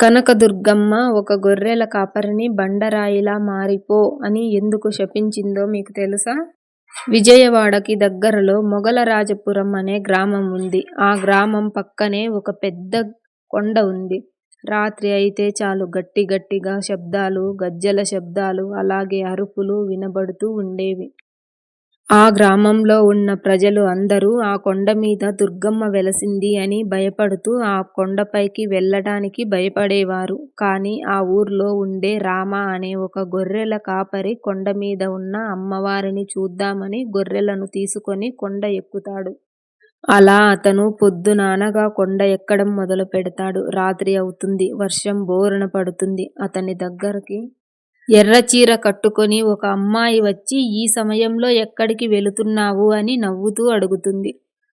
కనకదుర్గమ్మ ఒక గొర్రెల కాపరిని బండరాయిలా మారిపో అని ఎందుకు శపించిందో మీకు తెలుసా? విజయవాడకి దగ్గరలో మొగలరాజపురం అనే గ్రామం ఉంది. ఆ గ్రామం పక్కనే ఒక పెద్ద కొండ ఉంది. రాత్రి అయితే చాలు గట్టి గట్టిగా శబ్దాలు, గజ్జెల శబ్దాలు, అలాగే అరుపులు వినబడుతూ ఉండేవి. ఆ గ్రామంలో ఉన్న ప్రజలు అందరూ ఆ కొండమీద దుర్గమ్మ వెలసింది అని భయపడుతూ ఆ కొండపైకి వెళ్ళటానికి భయపడేవారు. కానీ ఆ ఊర్లో ఉండే రామ అనే ఒక గొర్రెల కాపరి కొండమీద ఉన్న అమ్మవారిని చూద్దామని గొర్రెలను తీసుకొని కొండ ఎక్కుతాడు. అలా అతను పొద్దునానగా కొండ ఎక్కడం మొదలు పెడతాడు. రాత్రి అవుతుంది. వర్షం బోరున పడుతుంది. అతని దగ్గరికి ఎర్రచీర కట్టుకొని ఒక అమ్మాయి వచ్చి ఈ సమయంలో ఎక్కడికి వెళుతున్నావు అని నవ్వుతూ అడుగుతుంది.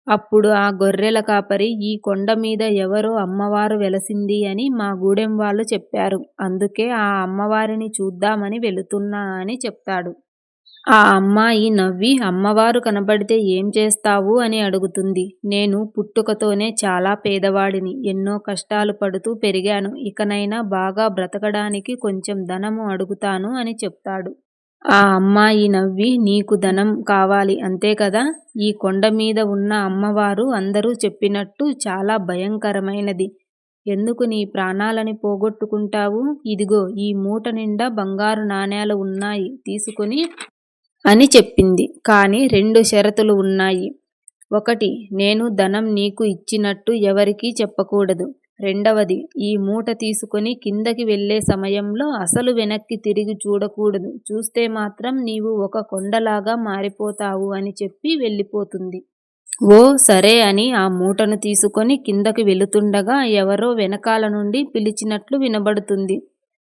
అప్పుడు ఆ గొర్రెల కాపరి ఈ కొండ మీద ఎవరో అమ్మవారు వెలసింది అని మా గూడెం వాళ్ళు చెప్పారు. అందుకే ఆ అమ్మవారిని చూద్దామని వెళుతున్నా అని చెప్తాడు. ఆ అమ్మాయి నవ్వి అమ్మవారు కనబడితే ఏం చేస్తావు అని అడుగుతుంది. నేను పుట్టుకతోనే చాలా పేదవాడిని. ఎన్నో కష్టాలు పడుతూ పెరిగాను. ఇకనైనా బాగా బ్రతకడానికి కొంచెం ధనము అడుగుతాను అని చెప్తాడు. ఆ అమ్మాయి నవ్వి నీకు ధనం కావాలి అంతే కదా ఈ కొండ మీద ఉన్న అమ్మవారు అందరూ చెప్పినట్టు చాలా భయంకరమైనది. ఎందుకు నీ ప్రాణాలని పోగొట్టుకుంటావు? ఇదిగో ఈ మూట నిండా బంగారు నాణేలు ఉన్నాయి తీసుకుని అని చెప్పింది. కానీ రెండు షరతులు ఉన్నాయి. ఒకటి నేను ధనం నీకు ఇచ్చినట్టు ఎవరికీ చెప్పకూడదు. రెండవది ఈ మూట తీసుకొని కిందకి వెళ్ళే సమయంలో అసలు వెనక్కి తిరిగి చూడకూడదు. చూస్తే మాత్రం నీవు ఒక కొండలాగా మారిపోతావు అని చెప్పి వెళ్ళిపోతుంది. ఓ సరే అని ఆ మూటను తీసుకొని కిందకి వెళుతుండగా ఎవరో వెనకాల నుండి పిలిచినట్లు వినబడుతుంది.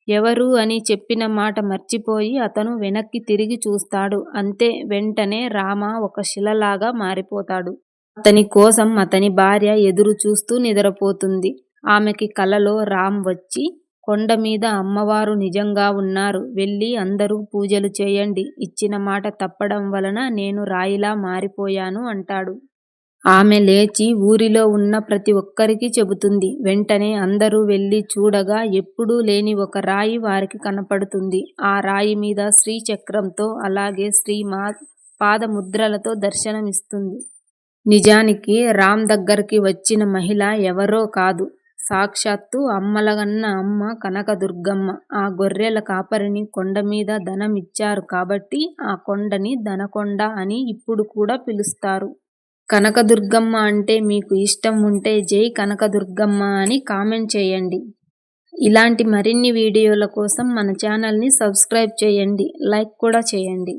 ఎవరు అని చెప్పిన మాట మర్చిపోయి అతను వెనక్కి తిరిగి చూస్తాడు. అంతే వెంటనే రామ ఒక శిలలాగా మారిపోతాడు. అతని కోసం అతని భార్య ఎదురు చూస్తూ నిద్రపోతుంది. ఆమెకి కలలో రామ్ వచ్చి కొండ మీద అమ్మవారు నిజంగా ఉన్నారు. వెళ్ళి అందరూ పూజలు చేయండి. ఇచ్చిన మాట తప్పడం వలన నేను రాయిలా మారిపోయాను అంటాడు. ఆమె లేచి ఊరిలో ఉన్న ప్రతి ఒక్కరికీ చెబుతుంది. వెంటనే అందరూ వెళ్ళి చూడగా ఎప్పుడూ లేని ఒక రాయి వారికి కనపడుతుంది. ఆ రాయి మీద శ్రీచక్రంతో అలాగే శ్రీ పాదముద్రలతో దర్శనమిస్తుంది. నిజానికి రామ్ దగ్గరికి వచ్చిన మహిళ ఎవరో కాదు. సాక్షాత్తు అమ్మలగన్న అమ్మ కనకదుర్గమ్మ. ఆ గొర్రెల కాపరిని కొండమీద ధనం ఇచ్చారు కాబట్టి ఆ కొండని ధనకొండ అని ఇప్పుడు కూడా పిలుస్తారు. కనకదుర్గమ్మ అంటే మీకు ఇష్టం ఉంటే జై కనకదుర్గమ్మ అని కామెంట్ చేయండి. ఇలాంటి మరిన్ని వీడియోల కోసం మన ఛానల్ని సబ్స్క్రైబ్ చేయండి. లైక్ కూడా చేయండి.